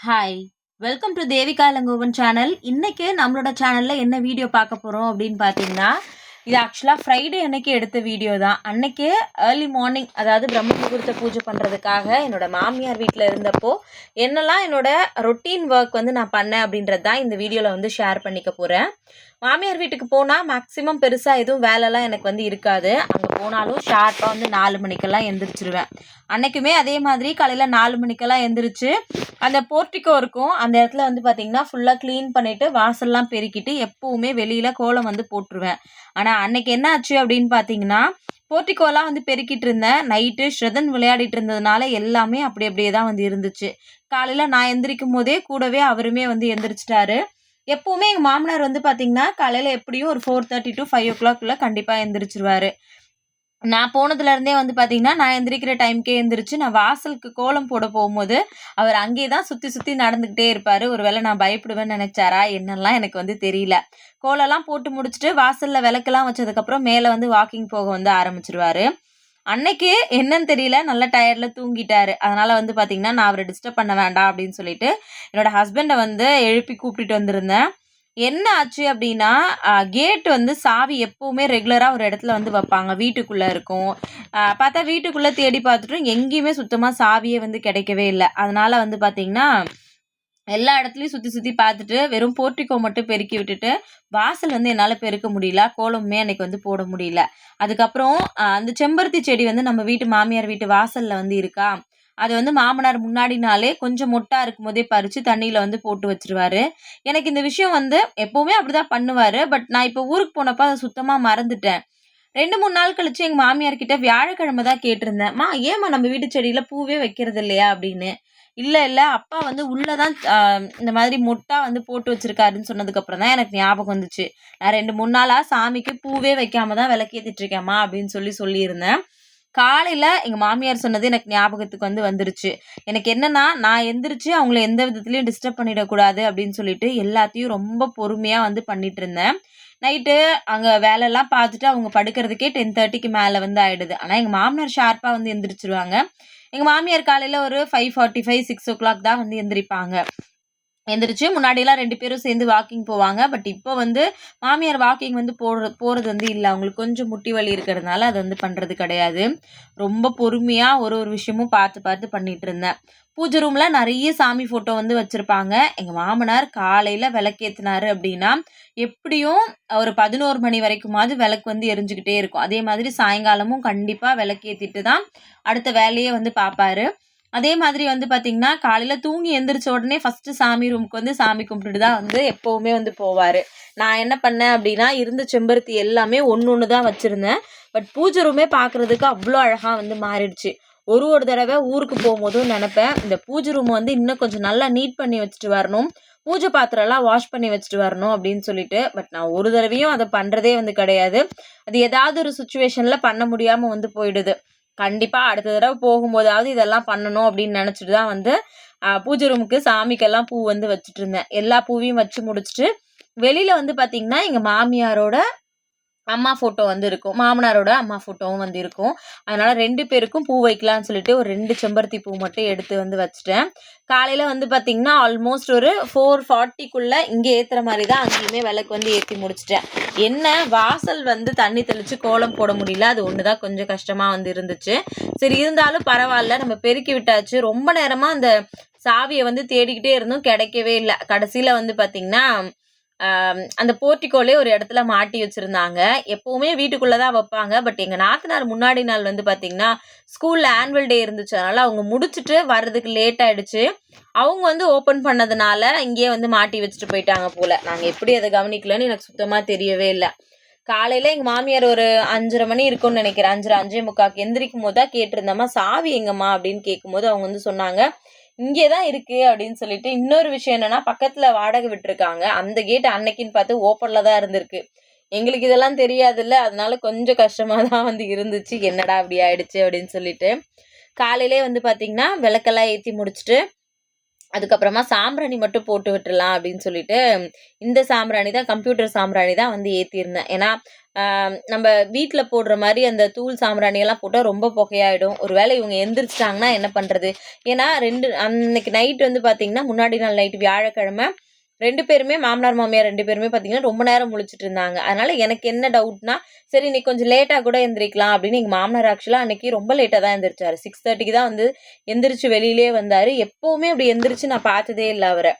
Hi welcome to Devika Ilangovan channel இன்னைக்கு நம்மளோட சேனலில் என்ன வீடியோ பார்க்க போகிறோம் அப்படின்னு பார்த்தீங்கன்னா இது ஆக்சுவலாக ஃப்ரைடே அன்னைக்கு எடுத்த வீடியோ தான். அன்னைக்கே ஏர்லி மார்னிங் அதாவது பிரம்ம முகூர்த்த பூஜை பண்ணுறதுக்காக என்னோட மாமியார் வீட்டில் இருந்தப்போ என்னெல்லாம் என்னோட ரொட்டீன் ஒர்க் வந்து நான் பண்ணேன் அப்படின்றது தான் இந்த வீடியோவில் வந்து ஷேர் பண்ணிக்க போகிறேன் மாமியார் வீட்டுக்கு போனால் மேக்ஸிமம் பெருசாக எதுவும் வேலைலாம் எனக்கு வந்து இருக்காது. அங்கே போனாலும் ஷார்ப்பாக வந்து நாலு மணிக்கெல்லாம் எந்திரிச்சிருவேன். அன்னைக்குமே அதே மாதிரி காலையில் நாலு மணிக்கெல்லாம் எந்திரிச்சு அந்த போர்ட்டிக்கோ இருக்கும். அந்த இடத்துல வந்து பார்த்திங்கன்னா ஃபுல்லாக க்ளீன் பண்ணிவிட்டு வாசல்லாம் பெருக்கிட்டு எப்போவுமே வெளியில் கோலம் வந்து போட்டுருவேன். ஆனால் அன்னைக்கு என்ன ஆச்சு அப்படின்னு பார்த்தீங்கன்னா போர்ட்டிக்கோலாம் வந்து பெருக்கிட்டு இருந்தேன். நைட்டு ஸ்ரதன் விளையாடிட்டு இருந்ததுனால எல்லாமே அப்படி அப்படியே தான் வந்து இருந்துச்சு. காலையில் நான் எந்திரிக்கும் போதே கூடவே அவருமே வந்து எந்திரிச்சிட்டாரு. எப்போவுமே எங்கள் மாமனார் வந்து பார்த்திங்கன்னா காலையில் எப்படியும் ஒரு ஃபோர் தேர்ட்டி டு ஃபைவ் ஓ கிளாக்குள்ளே கண்டிப்பாக எந்திரிச்சிருவாரு. நான் போனதுலேருந்தே வந்து பார்த்தீங்கன்னா நான் எந்திரிக்கிற டைம்க்கே எந்திரிச்சு நான் வாசலுக்கு கோலம் போட போகும்போது அவர் அங்கேயே தான் சுற்றி சுற்றி நடந்துக்கிட்டே இருப்பார். ஒருவேளை நான் பயப்படுவேன்னு நினச்சாரா என்னெல்லாம் எனக்கு வந்து தெரியல. கோலம்லாம் போட்டு முடிச்சுட்டு வாசலில் விளக்கெல்லாம் வச்சதுக்கப்புறம் மேலே வந்து வாக்கிங் போக வந்து ஆரம்பிச்சிருவாரு. அன்னைக்கு என்னன்னு தெரியல. நல்ல டயர்டில் தூங்கிட்டாரு. அதனால் வந்து பார்த்திங்கன்னா நான் அவரை டிஸ்டர்ப் பண்ண வேண்டாம் அப்படின்னு சொல்லிட்டு என்னோடய ஹஸ்பண்டை வந்து எழுப்பி கூப்பிட்டுட்டு வந்திருந்தேன். என்ன ஆச்சு அப்படின்னா கேட் வந்து சாவி எப்போவுமே ரெகுலராக ஒரு இடத்துல வந்து வைப்பாங்க. வீட்டுக்குள்ளே இருக்கும். பார்த்தா வீட்டுக்குள்ளே தேடி பார்த்துட்டும் எங்கேயுமே சுத்தமாக சாவியே வந்து கிடைக்கவே இல்லை. அதனால் வந்து பார்த்திங்கன்னா எல்லா இடத்துலையும் சுற்றி சுற்றி பார்த்துட்டு வெறும் போர்ட்டிக்கோ மட்டும் பெருக்கி விட்டுட்டு வாசல் வந்து என்னால் பெருக்க முடியல. கோலமுமே அன்னைக்கு வந்து போட முடியல. அதுக்கப்புறம் அந்த செம்பருத்தி செடி வந்து நம்ம வீட்டு மாமியார் வீட்டு வாசலில் வந்து இருக்கா? அது வந்து மாமனார் முன்னாடினாலே கொஞ்சம் மொட்டாக இருக்கும் போதே பறித்து தண்ணியில் வந்து போட்டு வச்சிருவாரு. எனக்கு இந்த விஷயம் வந்து எப்போவுமே அப்படி தான் பண்ணுவார். பட் நான் இப்போ ஊருக்கு போனப்போ அதை சுத்தமாக மறந்துட்டேன். ரெண்டு மூணு நாள் கழிச்சு எங்கள் மாமியார் கிட்ட வியாழக்கிழமை தான் கேட்டிருந்தேன். மா ஏமா நம்ம வீட்டு செடியில் பூவே வைக்கிறது இல்லையா? அப்படின்னு. இல்லை இல்லை. அப்பா வந்து உள்ளே தான் இந்த மாதிரி மொட்டா வந்து போட்டு வச்சுருக்காருன்னு சொன்னதுக்கப்புறம் தான் எனக்கு ஞாபகம் வந்துச்சு. நான் ரெண்டு மூணு நாளாக சாமிக்கு பூவே வைக்காம தான் விளக்கேற்றிட்டு இருக்கேம்மா அப்படின்னு சொல்லி சொல்லியிருந்தேன். காலையில் எங்கள் மாமியார் சொன்னது எனக்கு ஞாபகத்துக்கு வந்து வந்துருச்சு. எனக்கு என்னென்னா நான் எந்திரிச்சு அவங்கள எந்த விதத்துலையும் டிஸ்டர்ப் பண்ணிடக்கூடாது அப்படின்னு சொல்லிட்டு எல்லாத்தையும் ரொம்ப பொறுமையாக வந்து பண்ணிட்டு இருந்தேன். நைட்டு அங்கே வேலையெல்லாம் பார்த்துட்டு அவங்க படுக்கிறதுக்கே டென் தேர்ட்டிக்கு மேலே வந்து ஆகிடுது ஆனால் எங்கள் மாமனார் ஷார்ப்பாக வந்து எந்திரிச்சிருவாங்க. எங்கள் மாமியார் காலையில் ஒரு five forty five six o'clock தான் வந்து எந்திரிப்பாங்க. எந்திரிச்சு முன்னாடியெல்லாம் ரெண்டு பேரும் சேர்ந்து வாக்கிங் போவாங்க. பட் இப்போ வந்து மாமியார் வாக்கிங் வந்து போடுற போகிறது வந்து இல்லை. அவங்களுக்கு கொஞ்சம் முட்டி வலி இருக்கிறதுனால அது வந்து பண்ணுறது கிடையாது. ரொம்ப பொறுமையாக ஒரு ஒரு விஷயமும் பார்த்து பார்த்து பண்ணிகிட்டு இருந்தேன். பூஜை ரூமில் நிறைய சாமி ஃபோட்டோ வந்து வச்சுருப்பாங்க. எங்கள் மாமனார் காலையில் விளக்கேற்றினாரு அப்படின்னா எப்படியும் ஒரு பதினோரு மணி வரைக்குமாவது விளக்கு வந்து எரிஞ்சுக்கிட்டே இருக்கும். அதே மாதிரி சாயங்காலமும் கண்டிப்பாக விளக்கேற்றிட்டு தான் அடுத்த வேலையை வந்து பார்ப்பாரு. அதே மாதிரி வந்து பார்த்திங்கன்னா காலையில் தூங்கி எந்திரிச்ச உடனே ஃபஸ்ட்டு சாமி ரூமுக்கு வந்து சாமி கும்பிட்டுட்டு தான் வந்து எப்போவுமே வந்து போவார். நான் என்ன பண்ணேன் அப்படின்னா இருந்த செம்பருத்தி எல்லாமே ஒன்று ஒன்று தான் வச்சுருந்தேன். பட் பூஜை ரூமே பார்க்குறதுக்கு அவ்வளோ அழகாக வந்து மாறிடுச்சு. ஒரு ஒரு தடவை ஊருக்கு போகும்போதும் நினப்பேன் இந்த பூஜை ரூமை வந்து இன்னும் கொஞ்சம் நல்லா நீட் பண்ணி வச்சுட்டு வரணும். பூஜை பாத்திரம்லாம் வாஷ் பண்ணி வச்சுட்டு வரணும் அப்படின்னு சொல்லிட்டு பட் நான் ஒரு தடவையும் அதை பண்ணுறதே வந்து கிடையாது. அது ஏதாவது ஒரு சுச்சுவேஷனில் பண்ண முடியாமல் வந்து போயிடுது. கண்டிப்பாக அடுத்த தடவை போகும்போதாவது இதெல்லாம் பண்ணணும் அப்படின்னு நினச்சிட்டு தான் வந்து பூஜை ரூமுக்கு சாமிக்கெல்லாம் பூ வந்து வச்சுட்டு இருந்தேன். எல்லா பூவையும் வச்சு முடிச்சுட்டு வெளியில் வந்து பார்த்திங்கன்னா எங்கள் மாமியாரோட அம்மா ஃபோட்டோ வந்து இருக்கும். மாமனாரோட அம்மா ஃபோட்டோவும் வந்து இருக்கும். அதனால் ரெண்டு பேருக்கும் பூ வைக்கலாம்னு சொல்லிட்டு ஒரு ரெண்டு செம்பருத்தி பூ மட்டும் எடுத்து வந்து வச்சுட்டேன். காலையில் வந்து பார்த்திங்கன்னா ஆல்மோஸ்ட் ஒரு ஃபோர் ஃபார்ட்டிக்குள்ளே இங்கே ஏற்றுற மாதிரி தான் அங்கேயுமே விளக்கு வந்து ஏற்றி முடிச்சிட்டேன். என்ன? வாசல் வந்து தண்ணி தெளித்து கோலம் போட முடியல. அது ஒன்று தான் கொஞ்சம் கஷ்டமாக வந்து இருந்துச்சு. சரி இருந்தாலும் பரவாயில்ல. நம்ம பெருக்கி விட்டாச்சு. ரொம்ப நேரமாக அந்த சாவியை வந்து தேடிக்கிட்டே இருந்தும் கிடைக்கவே இல்லை. கடைசியில் வந்து பார்த்திங்கன்னா அந்த போர்ட்டிக்கோலே ஒரு இடத்துல மாட்டி வச்சுருந்தாங்க. எப்போவுமே வீட்டுக்குள்ளே தான் வைப்பாங்க. பட் எங்கள் நாத்தனார் முன்னாடி நாள் வந்து பார்த்திங்கன்னா ஸ்கூலில் ஆனுவல் டே இருந்துச்சு. அதனால் அவங்க முடிச்சுட்டு வர்றதுக்கு லேட் ஆகிடுச்சு அவங்க வந்து ஓப்பன் பண்ணதுனால இங்கேயே வந்து மாட்டி வச்சுட்டு போயிட்டாங்க போல். நாங்கள் எப்படி அதை கவனிக்கலன்னு எனக்கு சுத்தமாக தெரியவே இல்லை. காலையில் எங்கள் மாமியார் ஒரு அஞ்சரை மணி இருக்கும்னு நினைக்கிறேன். அஞ்சரை அஞ்சே முக்காக்கு எந்திரிக்கும் போது தான் கேட்டிருந்தம்மா சாவி எங்கம்மா? அப்படின்னு கேட்கும்போது அவங்க வந்து சொன்னாங்க இங்கே தான் இருக்குது அப்படின்னு சொல்லிட்டு இன்னொரு விஷயம் என்னென்னா பக்கத்தில் வாடகை விட்டுருக்காங்க. அந்த கேட் அன்னைக்குன்னு பார்த்து ஓப்பனில் தான் இருந்திருக்கு. எங்களுக்கு இதெல்லாம் தெரியாதுல்ல. அதனால கொஞ்சம் கஷ்டமாக தான் வந்து இருந்துச்சு. என்னடா அப்படி ஆயிடுச்சு அப்படின்னு சொல்லிட்டு. காலையிலே வந்து பார்த்திங்கன்னா விளக்கெல்லாம் ஏற்றி முடிச்சுட்டு அதுக்கப்புறமா சாம்பிராணி மட்டும் போட்டு விட்டுலாம் அப்படின்னு சொல்லிட்டு இந்த சாம்பிராணி தான் கம்ப்யூட்டர் சாம்பிராணி தான் வந்து ஏற்றிருந்தேன் ஏன்னா நம்ம வீட்டில் போடுற மாதிரி அந்த தூள் சாம்பிராணியெல்லாம் போட்டால் ரொம்ப புகையாயிடும். ஒருவேளை இவங்க எந்திரிச்சிட்டாங்கன்னா என்ன பண்ணுறது ஏன்னா ரெண்டு அன்னைக்கு நைட் வந்து பார்த்தீங்கன்னா முன்னாடி நாள் நைட்டு வியாழக்கிழமை ரெண்டு பேருமே மாமனார் மாமியார் ரெண்டு பேருமே பார்த்தீங்கன்னா ரொம்ப நேரம் முழிச்சிட்டு இருந்தாங்க. அதனால எனக்கு என்ன டவுட்னா சரி நீ கொஞ்சம் லேட்டாக கூட எந்திரிக்கலாம் அப்படின்னு எங்கள் மாமனார் ஆக்சுவலாக அன்னைக்கு ரொம்ப லேட்டாக தான் எந்திரிச்சாரு. சிக்ஸ் தேர்ட்டிக்கு தான் வந்து எந்திரிச்சு வெளியிலே வந்தார். எப்போவுமே அப்படி எந்திரிச்சு நான் பார்த்ததே இல்லை அவரை.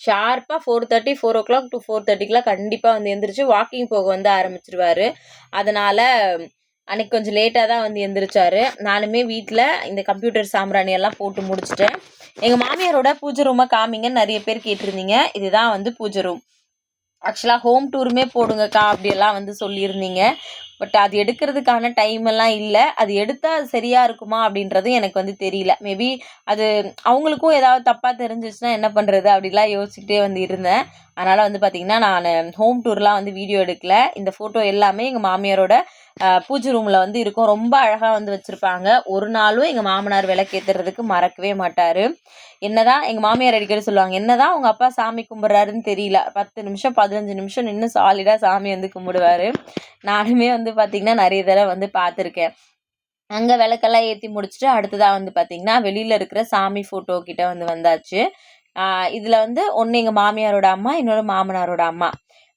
ஷார்ப்பாக four thirty four o'clock to four தேர்ட்டிக்கெலாம் கண்டிப்பாக வந்து எந்திரிச்சு வாக்கிங் போக வந்து ஆரம்பிச்சிருவாரு. அதனால் அன்னைக்கு கொஞ்சம் லேட்டாக தான் வந்து எந்திரிச்சாரு. நானுமே வீட்டில் இந்த கம்ப்யூட்டர் சாம்பிராணி எல்லாம் போட்டு முடிச்சிட்டேன். எங்கள் மாமியாரோட பூஜை ரூமை காமிங்கன்னு நிறைய பேர் கேட்டிருந்தீங்க. இதுதான் வந்து பூஜை ரூம் ஆக்சுவலாக ஹோம் டூருமே போடுங்கக்கா அப்படியெல்லாம் வந்து சொல்லியிருந்தீங்க. பட் அது எடுக்கிறதுக்கான டைம் எல்லாம் இல்லை. அது எடுத்தால் அது சரியாக இருக்குமா அப்படின்றது எனக்கு வந்து தெரியல. மேபி அது அவங்களுக்கும் ஏதாவது தப்பாக தெரிஞ்சிச்சுன்னா என்ன பண்ணுறது அப்படிலாம் யோசிச்சுட்டே வந்து இருந்தேன். அதனால் வந்து பார்த்திங்கன்னா நான் ஹோம் டூர்லாம் வந்து வீடியோ எடுக்கல. இந்த ஃபோட்டோ எல்லாமே எங்கள் மாமியாரோட பூஜை ரூமில் வந்து இருக்கும். ரொம்ப அழகாக வந்து வச்சுருப்பாங்க. ஒரு நாளும் எங்கள் மாமனார் விளக்கேற்றுறதுக்கு மறக்கவே மாட்டார். என்னதான் எங்கள் மாமியார் அடிக்கடி சொல்லுவாங்க என்னதான் உங்கள் அப்பா சாமி கும்பிட்றாருன்னு தெரியல. பத்து நிமிஷம் பதினஞ்சு நிமிஷம் நின்று சாலிடாக சாமி வந்து கும்பிடுவார். நானுமே வந்து பார்த்திங்கன்னா நிறைய தடவை வந்து பார்த்துருக்கேன் அங்கே விளக்கெல்லாம் ஏற்றி முடிச்சுட்டு அடுத்ததாக வந்து பார்த்திங்கன்னா வெளியில் இருக்கிற சாமி ஃபோட்டோ கிட்ட வந்து வந்தாச்சு. இதில் வந்து ஒன்று எங்கள் மாமியாரோட அம்மா இன்னொரு மாமனாரோட அம்மா.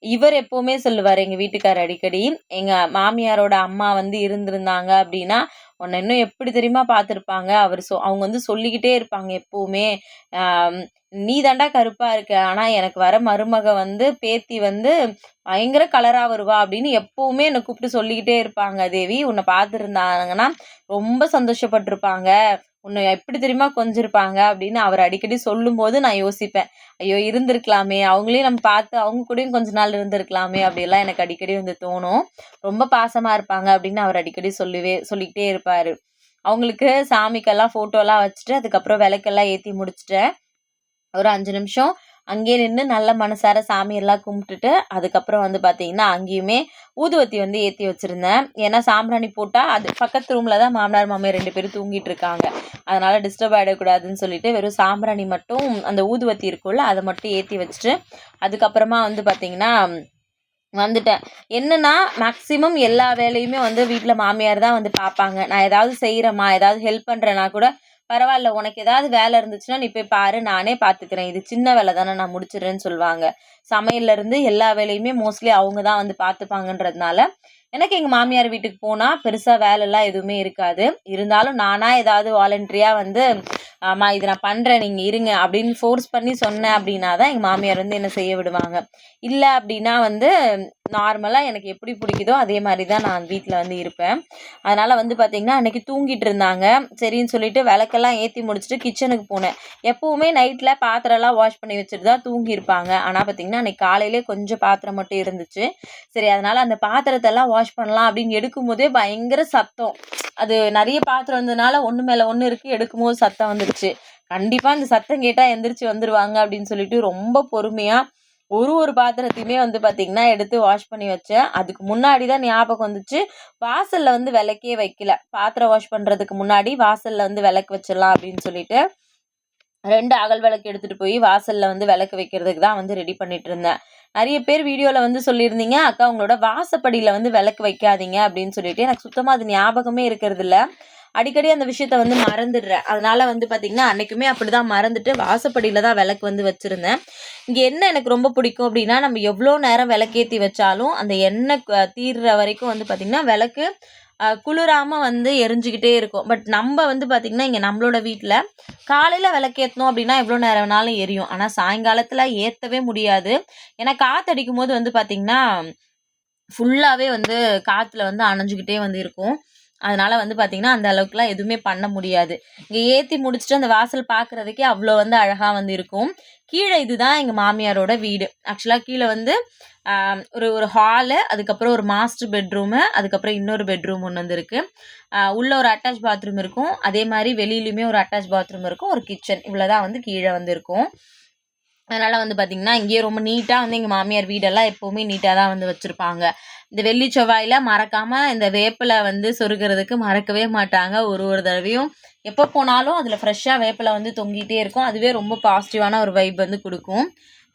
இவர் எப்போவுமே சொல்லுவார் எங்கள் வீட்டுக்கார் அடிக்கடி எங்கள் மாமியாரோட அம்மா வந்து இருந்திருந்தாங்க அப்படின்னா உன்னை இன்னும் எப்படி தெரியுமா பார்த்துருப்பாங்க? அவர் சொ அவங்க வந்து சொல்லிக்கிட்டே இருப்பாங்க எப்போவுமே. நீ தாண்டா கருப்பாக இருக்க. ஆனால் எனக்கு வர மருமக வந்து பேத்தி வந்து பயங்கர கலராக வருவா அப்படின்னு எப்போவுமே என்னை கூப்பிட்டு சொல்லிக்கிட்டே இருப்பாங்க. தேவி உன்னை பார்த்துருந்தாங்கன்னா ரொம்ப சந்தோஷப்பட்டிருப்பாங்க. உன்னை எப்படி தெரியுமா கொஞ்சிருப்பாங்க அப்படின்னு அவர் அடிக்கடி சொல்லும்போது நான் யோசிப்பேன். ஐயோ இருந்திருக்கலாமே. அவங்களையும் நம்ம பார்த்து அவங்க கூடயும் கொஞ்ச நாள் இருந்திருக்கலாமே அப்படிலாம் எனக்கு அடிக்கடி வந்து தோணும். ரொம்ப பாசமாக இருப்பாங்க அப்படின்னு அவர் அடிக்கடி சொல்லுவே சொல்லிக்கிட்டே இருப்பார். அவங்களுக்கு சாமிக்கெல்லாம் ஃபோட்டோலாம் வச்சுட்டு அதுக்கப்புறம் விளக்கெல்லாம் ஏற்றி முடிச்சிட்டேன் ஒரு அஞ்சு நிமிஷம் அங்கேயே நின்று நல்ல மனசார சாமியெல்லாம் கும்பிட்டுட்டு அதுக்கப்புறம் வந்து பார்த்தீங்கன்னா அங்கேயுமே ஊதுவத்தி வந்து ஏற்றி வச்சுருந்தேன். ஏன்னா சாம்பிராணி போட்டால் அது பக்கத்து ரூமில் தான் மாமனார் மாமியார் ரெண்டு பேரும் தூங்கிட்டு இருக்காங்க. அதனால் டிஸ்டர்ப் ஆகிடக்கூடாதுன்னு சொல்லிட்டு வெறும் சாம்பிராணி மட்டும் அந்த ஊதுவத்தி இருக்கும்ல அதை மட்டும் ஏற்றி வச்சுட்டு அதுக்கப்புறமா வந்து பார்த்தீங்கன்னா வந்துட்டேன். என்னன்னா மேக்ஸிமம் எல்லா வேலையுமே வந்து வீட்டில் மாமியார் தான் வந்து பார்ப்பாங்க நான் ஏதாவது செய்கிறேம்மா ஏதாவது ஹெல்ப் பண்ணுறேன்னா கூட பரவாயில்ல உனக்கு ஏதாவது வேலை இருந்துச்சுன்னா நீ போய் பாரு நானே பார்த்துக்கிறேன் இது சின்ன வேலை தானே நான் முடிச்சிடுறேன்னு சொல்லுவாங்க. சமையல்ல இருந்து எல்லா வேலையுமே மோஸ்ட்லி அவங்க தான் வந்து பார்த்துப்பாங்கன்றதுனால எனக்கு எங்கள் மாமியார் வீட்டுக்கு போனால் பெருசாக வேலைலாம் எதுவுமே இருக்காது. இருந்தாலும் நானாக ஏதாவது வாலண்டரியாக வந்து ஆமாம் இது நான் பண்ணுறேன் நீங்கள் இருங்க அப்படின்னு ஃபோர்ஸ் பண்ணி சொன்னேன் அப்படின்னா தான் எங்கள் மாமியார் வந்து என்ன செய்ய விடுவாங்க. இல்லை அப்படின்னா வந்து நார்மலாக எனக்கு எப்படி பிடிக்குதோ அதே மாதிரி தான் நான் வீட்டில் வந்து இருப்பேன். அதனால் வந்து பார்த்திங்கன்னா அன்றைக்கி தூங்கிட்டு இருந்தாங்க. சரின்னு சொல்லிட்டு விளக்கெல்லாம் ஏற்றி முடிச்சுட்டு கிச்சனுக்கு போனேன். எப்போவுமே நைட்டில் பாத்திரம்லாம் வாஷ் பண்ணி வச்சுட்டு தான் தூங்கியிருப்பாங்க. ஆனால் பார்த்திங்கன்னா அன்றைக்கி காலையிலே கொஞ்சம் பாத்திரம் மட்டும் இருந்துச்சு. சரி அதனால் அந்த பாத்திரத்தெல்லாம் வாஷ் வாஷ் பண்ணலாம் அப்படின்னு எடுக்கும்போதே பயங்கர சத்தம். அது நிறைய பாத்திரம் இருந்ததுனால ஒன்று மேலே ஒன்று இருக்குது எடுக்கும்போது சத்தம் வந்துருச்சு. கண்டிப்பாக அந்த சத்தம் கேட்டால் எந்திரிச்சு வந்துடுவாங்க அப்படின்னு சொல்லிட்டு ரொம்ப பொறுமையாக ஒரு ஒரு பாத்திரத்தையுமே வந்து பார்த்திங்கன்னா எடுத்து வாஷ் பண்ணி வச்சேன். அதுக்கு முன்னாடி தான் ஞாபகம் வந்துச்சு. வாசலில் வந்து விளக்கே வைக்கல. பாத்திரம் வாஷ் பண்ணுறதுக்கு முன்னாடி வாசலில் வந்து விளக்கு வச்சிடலாம் அப்படின்னு சொல்லிட்டு ரெண்டு அகல் விளக்கு எடுத்துகிட்டு போய் வாசலில் வந்து விளக்கு வைக்கிறதுக்கு தான் வந்து ரெடி பண்ணிட்டு இருந்தேன். நிறைய பேர் வீடியோவில் வந்து சொல்லியிருந்தீங்க அக்கா உங்களோட வாசப்படியில் வந்து விளக்கு வைக்காதீங்க அப்படின்னு சொல்லிட்டு. எனக்கு சுத்தமாக அது ஞாபகமே இருக்கிறது இல்லை அடிக்கடி அந்த விஷயத்த வந்து மறந்துடுறேன். அதனால வந்து பார்த்திங்கன்னா அன்றைக்குமே அப்படி தான் மறந்துட்டு வாசப்படியில் தான் விளக்கு வந்து வச்சுருந்தேன். இங்கே என்ன எனக்கு ரொம்ப பிடிக்கும் அப்படின்னா நம்ம எவ்வளோ நேரம் விளக்கேற்றி வச்சாலும் அந்த எண்ணெய் தீர்ற வரைக்கும் வந்து பார்த்திங்கன்னா விளக்கு குளிராமல் வந்து எரிஞ்சுக்கிட்டே இருக்கும். பட் நம்ம வந்து பார்த்திங்கன்னா இங்கே நம்மளோட வீட்டில் காலையில் விளக்கேற்றணும் அப்படின்னா எவ்வளோ நேரம் வேணாலும் எரியும். ஆனால் சாயங்காலத்தில் ஏற்றவே முடியாது. ஏன்னா காற்றடிக்கும் போது வந்து பார்த்திங்கன்னா ஃபுல்லாகவே வந்து காற்றுல வந்து அணைஞ்சிக்கிட்டே வந்து இருக்கும். அதனால வந்து பார்த்திங்கன்னா அந்த அளவுக்குலாம் எதுவுமே பண்ண முடியாது. இங்கே ஏற்றி முடிச்சுட்டு அந்த வாசல் பார்க்குறதுக்கே அவ்வளோ வந்து அழகாக வந்து இருக்கும். கீழே இதுதான் எங்கள் மாமியாரோட வீடு. ஆக்சுவலாக கீழே வந்து ஒரு ஒரு ஹாலு அதுக்கப்புறம் ஒரு மாஸ்டர் பெட்ரூமு அதுக்கப்புறம் இன்னொரு பெட்ரூம் ஒன்று வந்து இருக்குது உள்ளே ஒரு அட்டாச் பாத்ரூம் இருக்கும். அதே மாதிரி வெளியிலையுமே ஒரு அட்டாச் பாத்ரூம் இருக்கும். ஒரு கிச்சன் இவ்வளோ தான் வந்து கீழே வந்து இருக்கும். அதனால் வந்து பார்த்திங்கன்னா இங்கேயே ரொம்ப நீட்டாக வந்து எங்கள் மாமியார் வீடெல்லாம் எப்போவுமே நீட்டாக தான் வந்து வச்சுருப்பாங்க. இந்த வெள்ளி செவ்வாயில் மறக்காமல் இந்த வேப்பிலை வந்து சொருகிறதுக்கு மறக்கவே மாட்டாங்க. ஒரு ஒரு தடவையும் எப்போ போனாலும் அதில் ஃப்ரெஷ்ஷாக வேப்பிலை வந்து தொங்கிட்டே இருக்கும். அதுவே ரொம்ப பாசிட்டிவான ஒரு வைப் வந்து கொடுக்கும்.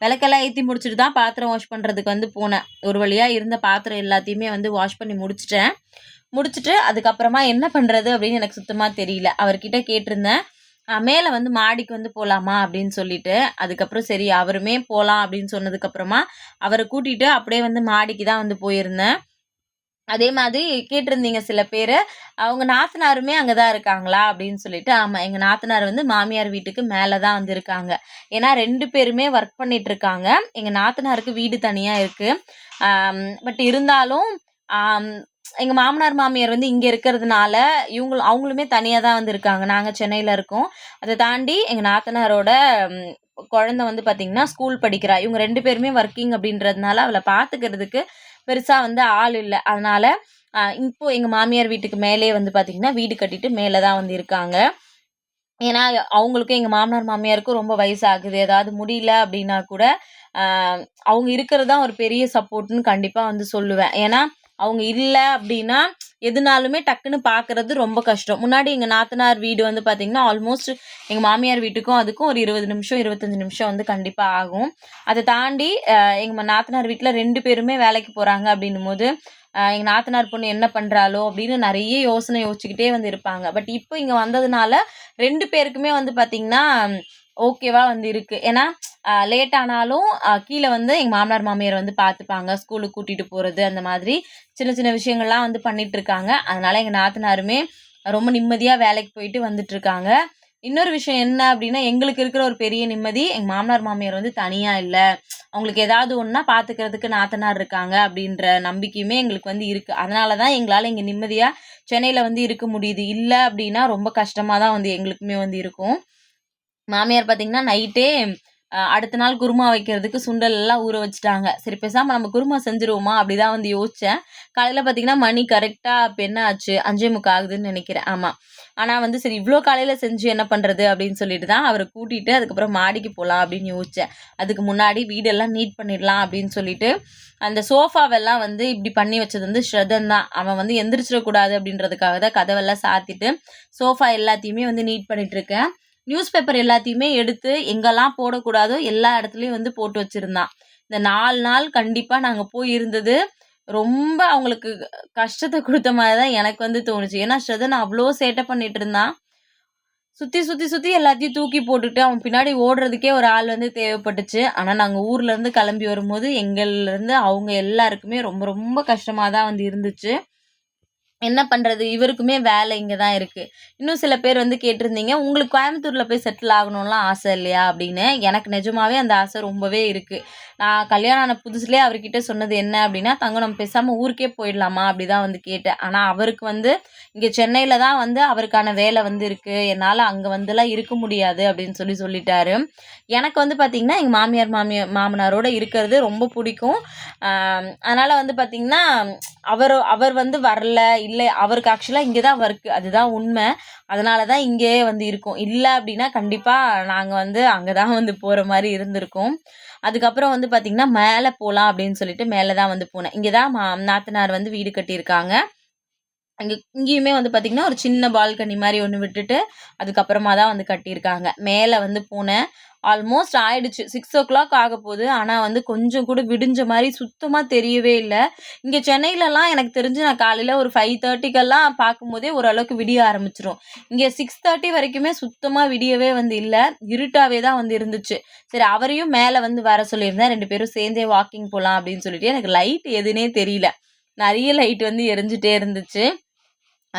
விளக்கெல்லாம் ஏற்றி முடிச்சுட்டு தான் பாத்திரம் வாஷ் பண்ணுறதுக்கு வந்து போனேன். ஒரு வழியாக இருந்த பாத்திரம் எல்லாத்தையுமே வந்து வாஷ் பண்ணி முடிச்சிட்டேன். முடிச்சுட்டு அதுக்கப்புறமா என்ன பண்ணுறது அப்படின்னு எனக்கு சுத்தமாக தெரியல. அவர்கிட்ட கேட்டிருந்தேன். மேலே வந்து மாடிக்கு வந்து போகலாமா அப்படின்னு சொல்லிட்டு அதுக்கப்புறம் சரி அவருமே போகலாம் அப்படின்னு சொன்னதுக்கப்புறமா அவரை கூட்டிகிட்டு அப்படியே வந்து மாடிக்கு தான் வந்து போயிருந்தேன். அதே மாதிரி கேட்டிருந்தீங்க சில பேர் அவங்க நாத்தனாருமே அங்கே தான் இருக்காங்களா? அப்படின்னு சொல்லிட்டு ஆமாம் எங்கள் நாத்தனார் வந்து மாமியார் வீட்டுக்கு மேலே தான் வந்து இருக்காங்க. ஏன்னா ரெண்டு பேருமே ஒர்க் பண்ணிட்டு இருக்காங்க. எங்கள் நாத்தனாருக்கு வீடு தனியாக இருக்குது பட் இருந்தாலும் எங்கள் மாமனார் மாமியார் வந்து இங்கே இருக்கிறதுனால இவங்க அவங்களுமே தனியாக தான் வந்து இருக்காங்க. நாங்கள் சென்னையில் இருக்கோம். அதை தாண்டி எங்கள் நாத்தனாரோட குழந்த வந்து பார்த்திங்கன்னா ஸ்கூல் படிக்கிறா. இவங்க ரெண்டு பேருமே ஒர்க்கிங் அப்படின்றதுனால அவளை பார்த்துக்கிறதுக்கு பெருசாக வந்து ஆள் இல்லை. அதனால் இப்போ எங்கள் மாமியார் வீட்டுக்கு மேலே வந்து பார்த்திங்கன்னா வீடு கட்டிட்டு மேலே தான் வந்து இருக்காங்க. ஏன்னா அவங்களுக்கும் எங்கள் மாமனார் மாமியாருக்கும் ரொம்ப வயசாகுது. ஏதாவது முடியல அப்படின்னா கூட அவங்க இருக்கிறது தான் ஒரு பெரிய சப்போர்ட்னு கண்டிப்பாக வந்து சொல்லுவேன். ஏன்னா அவங்க இல்லை அப்படின்னா எதுனாலுமே டக்குன்னு பார்க்குறது ரொம்ப கஷ்டம். முன்னாடி எங்கள் நாத்தனார் வீடு வந்து பார்த்திங்கன்னா ஆல்மோஸ்ட் எங்கள் மாமியார் வீட்டுக்கும் அதுக்கும் ஒரு இருபது நிமிஷம் இருபத்தஞ்சி நிமிஷம் வந்து கண்டிப்பாக ஆகும். அதை தாண்டி எங்கள் நாத்தனார் வீட்டில் ரெண்டு பேருமே வேலைக்கு போகிறாங்க அப்படின்னும் போது எங்கள் நாத்தனார் பொண்ணு என்ன பண்ணுறாளோ அப்படின்னு நிறைய யோசனை யோசிச்சுக்கிட்டே வந்து இருப்பாங்க. பட் இப்போ இங்கே வந்ததுனால ரெண்டு பேருக்குமே வந்து பார்த்திங்கன்னா ஓகேவா வந்து இருக்குது ஏன்னா லேட் ஆனாலும் கீழே வந்து எங்கள் மாமனார் மாமியார் வந்து பார்த்துப்பாங்க ஸ்கூலுக்கு கூட்டிகிட்டு போகிறது அந்த மாதிரி சின்ன சின்ன விஷயங்கள்லாம் வந்து பண்ணிகிட்ருக்காங்க அதனால் எங்கள் நாத்தனாருமே ரொம்ப நிம்மதியாக வேலைக்கு போயிட்டு வந்துட்டுருக்காங்க இன்னொரு விஷயம் என்ன அப்படின்னா எங்களுக்கு இருக்கிற ஒரு பெரிய நிம்மதி எங்கள் மாமனார் மாமியார் வந்து தனியாக இல்லை. அவங்களுக்கு ஏதாவது ஒன்றா பார்த்துக்கிறதுக்கு நாத்தனார் இருக்காங்க அப்படின்ற நம்பிக்கையுமே எங்களுக்கு வந்து இருக்குது அதனால தான் எங்களால் இங்கே நிம்மதியாக சென்னையில் வந்து இருக்க முடியுது. இல்லை அப்படின்னா ரொம்ப கஷ்டமாக தான் வந்து எங்களுக்குமே வந்து இருக்கும். மாமியார் பார்த்திங்கன்னா நைட்டே அடுத்த நாள் குருமா வைக்கிறதுக்கு சுண்டல் எல்லாம் ஊற வச்சுட்டாங்க. சரி பேசாமல் நம்ம குருமா செஞ்சுருவோமா? அப்படி தான் வந்து யோசித்தேன் காலையில் பார்த்தீங்கன்னா மணி கரெக்டாக இப்போ என்ன ஆச்சு? அஞ்சே முக்கா ஆகுதுன்னு நினைக்கிறேன். ஆமாம் ஆனால் வந்து சரி இவ்வளோ காலையில் செஞ்சு என்ன பண்ணுறது அப்படின்னு சொல்லிட்டு தான் அவரை கூட்டிகிட்டு அதுக்கப்புறம் மாடிக்கு போகலாம் அப்படின்னு யோசித்தேன் அதுக்கு முன்னாடி வீடெல்லாம் நீட் பண்ணிடலாம் அப்படின்னு சொல்லிட்டு அந்த சோஃபாவெல்லாம் வந்து இப்படி பண்ணி வச்சது வந்து ஸ்ரதன் தான். அவன் வந்து எந்திரிச்சிடக்கூடாது அப்படின்றதுக்காக தான் கதவெல்லாம் சாத்திட்டு சோஃபா எல்லாத்தையுமே வந்து நீட் பண்ணிகிட்ருக்கேன் நியூஸ் பேப்பர் எல்லாத்தையுமே எடுத்து எங்கெல்லாம் போடக்கூடாதோ எல்லா இடத்துலையும் வந்து போட்டு வச்சுருந்தான். இந்த நாலு நாள் கண்டிப்பாக நாங்கள் போயிருந்தது. ரொம்ப அவங்களுக்கு கஷ்டத்தை கொடுத்த மாதிரி தான் எனக்கு வந்து தோணுச்சு. ஏன்னா ஸ்ரதன் அவ்வளோ சேட்டை பண்ணிட்டு இருந்தான். சுற்றி சுற்றி சுற்றி எல்லாத்தையும் தூக்கி போட்டுட்டு அவன் பின்னாடி ஓடுறதுக்கே ஒரு ஆள் வந்து தேவைப்பட்டுச்சு. ஆனால் நாங்கள் ஊர்லேருந்து கிளம்பி வரும்போது எங்கள்லேருந்து அவங்க எல்லாருக்குமே ரொம்ப ரொம்ப கஷ்டமாக தான் வந்து இருந்துச்சு. என்ன பண்ணுறது இவருக்குமே வேலை இங்கே தான் இருக்குது இன்னும் சில பேர் வந்து கேட்டிருந்தீங்க உங்களுக்கு கோயம்புத்தூரில் போய் செட்டில் ஆகணும்லாம் ஆசை இல்லையா? அப்படின்னு. எனக்கு நிஜமாவே அந்த ஆசை ரொம்பவே இருக்குது நான் கல்யாணம் ஆன புதுசுலேயே அவர்கிட்ட சொன்னது என்ன அப்படின்னா தங்க நம்ம பேசாமல் ஊருக்கே போயிடலாமா? அப்படி தான் வந்து கேட்டேன். ஆனால் அவருக்கு வந்து இங்கே சென்னையில் தான் வந்து அவருக்கான வேலை வந்து இருக்குது என்னால் அங்கே வந்துலாம் இருக்க முடியாது. அப்படின்னு சொல்லி சொல்லிட்டாரு. எனக்கு வந்து பார்த்திங்கன்னா எங்கள் மாமியார் மாமியார் மாமனாரோட இருக்கிறது ரொம்ப பிடிக்கும். அதனால் வந்து பார்த்திங்கன்னா அவர் அவர் வந்து வரல இல்லை அவருக்கு ஆக்சுவலாக இங்கே தான் ஒர்க்கு அதுதான் உண்மை. அதனால தான் இங்கேயே வந்து இருக்கும். இல்லை அப்படின்னா கண்டிப்பாக நாங்கள் வந்து அங்கே தான் வந்து போகிற மாதிரி இருந்திருக்கோம். அதுக்கப்புறம் வந்து பார்த்திங்கன்னா மேலே போகலாம் அப்படின்னு சொல்லிட்டு மேலே தான் வந்து போனேன். இங்கே தான் மா நாத்தனார் வந்து வீடு கட்டியிருக்காங்க. அங்கே இங்கேயுமே வந்து பார்த்திங்கன்னா ஒரு சின்ன பால்கனி மாதிரி ஒன்று விட்டுட்டு அதுக்கப்புறமா தான் வந்து கட்டியிருக்காங்க. மேலே வந்து பூனை ஆல்மோஸ்ட் ஆயிடுச்சு. சிக்ஸ் ஓ கிளாக் ஆக போகுது. ஆனால் வந்து கொஞ்சம் கூட விடிஞ்ச மாதிரி சுத்தமாக தெரியவே இல்லை. இங்கே சென்னையிலலாம் எனக்கு தெரிஞ்சு நான் காலையில் ஒரு ஃபைவ் தேர்ட்டிக்கெல்லாம் பார்க்கும்போதே ஓரளவுக்கு விடிய ஆரம்பிச்சிரும். இங்கே சிக்ஸ் தேர்ட்டி வரைக்குமே சுத்தமாக விடியவே வந்து இல்லை. இருட்டாகவே தான் வந்து இருந்துச்சு. சரி அவரையும் மேலே வந்து வர சொல்லியிருந்தேன். ரெண்டு பேரும் சேர்ந்தே வாக்கிங் போகலாம் அப்படின்னு சொல்லிட்டு. எனக்கு லைட் எதுனே தெரியல. நிறைய லைட் வந்து எரிஞ்சிட்டே இருந்துச்சு.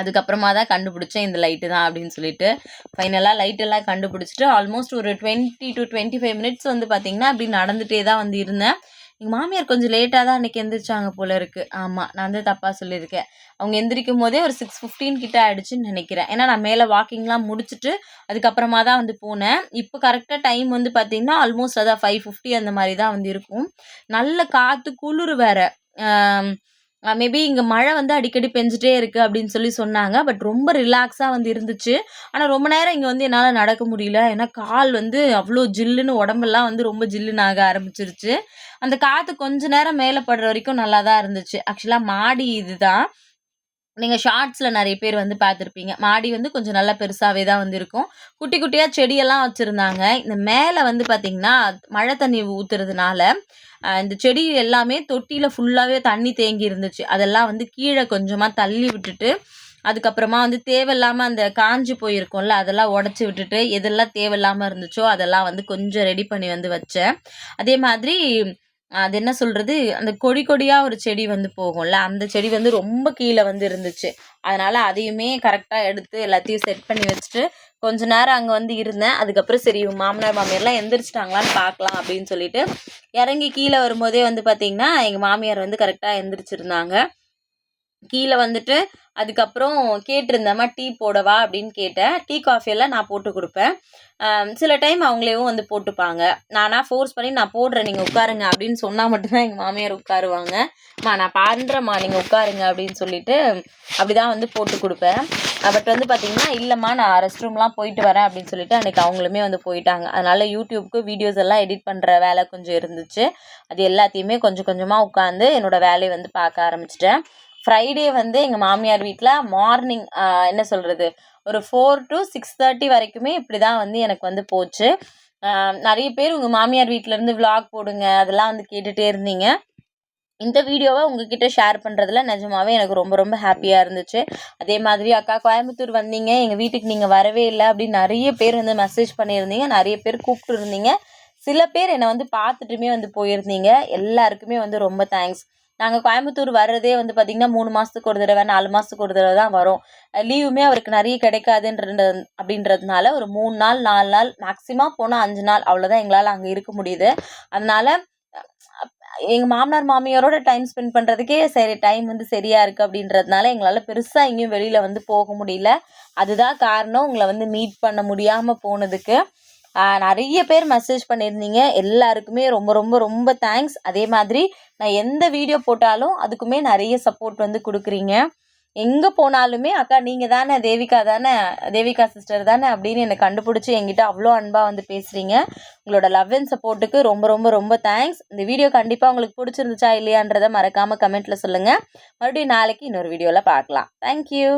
அதுக்கப்புறமா தான் கண்டுபிடிச்சேன் இந்த லைட்டு தான் அப்படின்னு சொல்லிட்டு. ஃபைனலாக லைட்டெல்லாம் கண்டுபிடிச்சிட்டு ஆல்மோஸ்ட் ஒரு twenty to twenty five minutes வந்து பார்த்திங்கன்னா அப்படி நடந்துகிட்டே தான் வந்து இருந்தேன். எங்கள் மாமியார் கொஞ்சம் லேட்டாக தான் அன்றைக்கி எந்திரிச்சாங்க போல இருக்குது ஆமாம் நான் வந்து தப்பாக சொல்லியிருக்கேன். அவங்க எந்திரிக்கும் போதே ஒரு சிக்ஸ் ஃபிஃப்டீன் கிட்ட ஆகிடுச்சின்னு நினைக்கிறேன். ஏன்னா நான் மேலே வாக்கிங்லாம் முடிச்சுட்டு அதுக்கப்புறமா தான் வந்து போனேன். இப்போ கரெக்டாக டைம் வந்து பார்த்திங்கன்னா ஆல்மோஸ்ட் அதான் ஃபைவ் ஃபிஃப்டி அந்த மாதிரி தான் வந்து இருக்கும். நல்ல காற்று குளிர் வேறு. Uh, மேபி இங்கே மழை வந்து அடிக்கடி பெஞ்சிட்டே இருக்குது அப்படின்னு சொல்லி சொன்னாங்க. பட் ரொம்ப ரிலாக்ஸாக வந்து இருந்துச்சு. ஆனால் ரொம்ப நேரம் இங்கே வந்து என்னால் நடக்க முடியல. ஏன்னா கால் வந்து அவ்வளோ ஜில்லுன்னு உடம்பெல்லாம் வந்து ரொம்ப ஜில்லுன்னு ஆக ஆரம்பிச்சிருச்சு. அந்த காற்று கொஞ்ச நேரம் மேலே படுற வரைக்கும் நல்லா தான் இருந்துச்சு ஆக்சுவலாக மாடி இதுதான். நீங்கள் ஷார்ட்ஸில் நிறைய பேர் வந்து பார்த்துருப்பீங்க. மாடி வந்து கொஞ்சம் நல்லா பெருசாகவே தான் வந்து இருக்கும். குட்டி குட்டியாக செடியெல்லாம் வச்சுருந்தாங்க. இந்த மேலே வந்து பார்த்திங்கன்னா மழை தண்ணி ஊற்றுறதுனால இந்த செடி எல்லாமே தொட்டியில் ஃபுல்லாகவே தண்ணி தேங்கி இருந்துச்சு. அதெல்லாம் வந்து கீழே கொஞ்சமாக தள்ளி விட்டுட்டு அதுக்கப்புறமா வந்து தேவையில்லாமல் அந்த காஞ்சி போயிருக்கும்ல அதெல்லாம் உடச்சி விட்டுட்டு எதெல்லாம் தேவையில்லாமல் இருந்துச்சோ அதெல்லாம் வந்து கொஞ்சம் ரெடி பண்ணி வந்து வச்சேன். அதே மாதிரி அது என்ன சொல்கிறது அந்த கொடி கொடியாக ஒரு செடி வந்து போகும்ல அந்த செடி வந்து ரொம்ப கீழே வந்து இருந்துச்சு. அதனால் அதையுமே கரெக்டாக எடுத்து எல்லாத்தையும் செட் பண்ணி வச்சுட்டு கொஞ்ச நேரம் அங்கே வந்து இருந்தேன். அதுக்கப்புறம் சரி மாமனார் மாமியார்லாம் எந்திரிச்சிட்டாங்களான்னு பார்க்கலாம் அப்படின்னு சொல்லிட்டு இறங்கி கீழே வரும்போதே வந்து பார்த்திங்கன்னா எங்கள் மாமியார் வந்து கரெக்டாக எந்திரிச்சிருந்தாங்க. கீழே வந்துட்டு அதுக்கப்புறம் கேட்டிருந்தேம்மா டீ போடவா? அப்படின்னு கேட்டேன். டீ காஃபியெல்லாம் நான் போட்டு கொடுப்பேன். சில டைம் அவங்களேவும் வந்து போட்டுப்பாங்க. நானாக ஃபோர்ஸ் பண்ணி நான் போடுறேன் நீங்கள் உட்காருங்க. அப்படின்னு சொன்னால் மட்டும்தான் எங்கள் மாமியார் உட்காருவாங்க. மா நான் பண்ணுறேம்மா நீங்கள் உட்காருங்க. அப்படின்னு சொல்லிட்டு அப்படி தான் வந்து போட்டு கொடுப்பேன். பட் வந்து பார்த்திங்கன்னா இல்லைம்மா நான் ரெஸ்ட் ரூம்லாம் போயிட்டு வரேன். அப்படின்னு சொல்லிட்டு அன்றைக்கி அவங்களுமே வந்து போயிட்டாங்க. அதனால் யூடியூப்க்கு வீடியோஸ் எல்லாம் எடிட் பண்ணுற வேலை கொஞ்சம் இருந்துச்சு. அது எல்லாத்தையுமே கொஞ்சம் கொஞ்சமாக உட்காந்து என்னோடய வேலையை வந்து பார்க்க ஆரம்பிச்சிட்டேன். ஃப்ரைடே வந்து எங்கள் மாமியார் வீட்டில் மார்னிங் என்ன சொல்கிறது ஒரு ஃபோர் டு சிக்ஸ் தேர்ட்டி வரைக்குமே இப்படி தான் வந்து எனக்கு வந்து போச்சு. நிறைய பேர் உங்கள் மாமியார் வீட்டிலேருந்து விலாக் போடுங்க அதெல்லாம் வந்து கேட்டுகிட்டே இருந்தீங்க. இந்த வீடியோவை உங்ககிட்ட ஷேர் பண்ணுறதுல நிஜமாவே எனக்கு ரொம்ப ரொம்ப ஹாப்பியாக இருந்துச்சு. அதே மாதிரி அக்கா கோயம்புத்தூர் வந்தீங்க எங்கள் வீட்டுக்கு நீங்கள் வரவே இல்லை அப்படின்னு நிறைய பேர் வந்து மெசேஜ் பண்ணியிருந்தீங்க நிறைய பேர் கூப்பிட்டு இருந்தீங்க சில பேர் என்னை வந்து பார்த்துட்டுமே வந்து போயிருந்தீங்க. எல்லாருக்குமே வந்து ரொம்ப தேங்க்ஸ் நாங்கள் கோயம்புத்தூர் வர்றதே வந்து பார்த்திங்கன்னா மூணு மாதத்துக்கு ஒரு தடவை நாலு மாதத்துக்கு ஒரு தடவை தான் வரும் லீவுமே அவருக்கு நிறைய கிடைக்காதுன்ற அப்படின்றதுனால ஒரு மூணு நாள் நாலு நாள் மேக்ஸிமம் போனால் அஞ்சு நாள் அவ்வளோதான் எங்களால் அங்கே இருக்க முடியுது. அதனால் எங்கள் மாமனார் மாமியாரோட டைம் ஸ்பெண்ட் பண்ணுறதுக்கே சரி டைம் வந்து சரியாக இருக்குது அப்படின்றதுனால எங்களால் பெருசாக எங்கேயும் வெளியில் வந்து போக முடியல. அதுதான் காரணம் உங்களை வந்து மீட் பண்ண முடியாமல் போனதுக்கு. நிறைய பேர் மெசேஜ் பண்ணியிருந்தீங்க. எல்லாருக்குமே ரொம்ப ரொம்ப ரொம்ப தேங்க்ஸ் அதே மாதிரி நான் எந்த வீடியோ போட்டாலும் அதுக்குமே நிறைய சப்போர்ட் வந்து கொடுக்குறீங்க. எங்கே போனாலுமே அக்கா நீங்கள் தானே தேவிகா தானே தேவிகா சிஸ்டர் தானே அப்படின்னு என்னை கண்டுபிடிச்சி என்கிட்ட அவ்வளோ அன்பாக வந்து பேசுகிறீங்க உங்களோட லவ் அண்ட் சப்போர்ட்டுக்கு ரொம்ப ரொம்ப ரொம்ப தேங்க்ஸ் இந்த வீடியோ கண்டிப்பாக உங்களுக்கு பிடிச்சிருந்துச்சா இல்லையான்றதை மறக்காமல் கமெண்ட்டில் சொல்லுங்கள் மறுபடியும் நாளைக்கு இன்னொரு வீடியோவில் பார்க்கலாம். தேங்க்யூ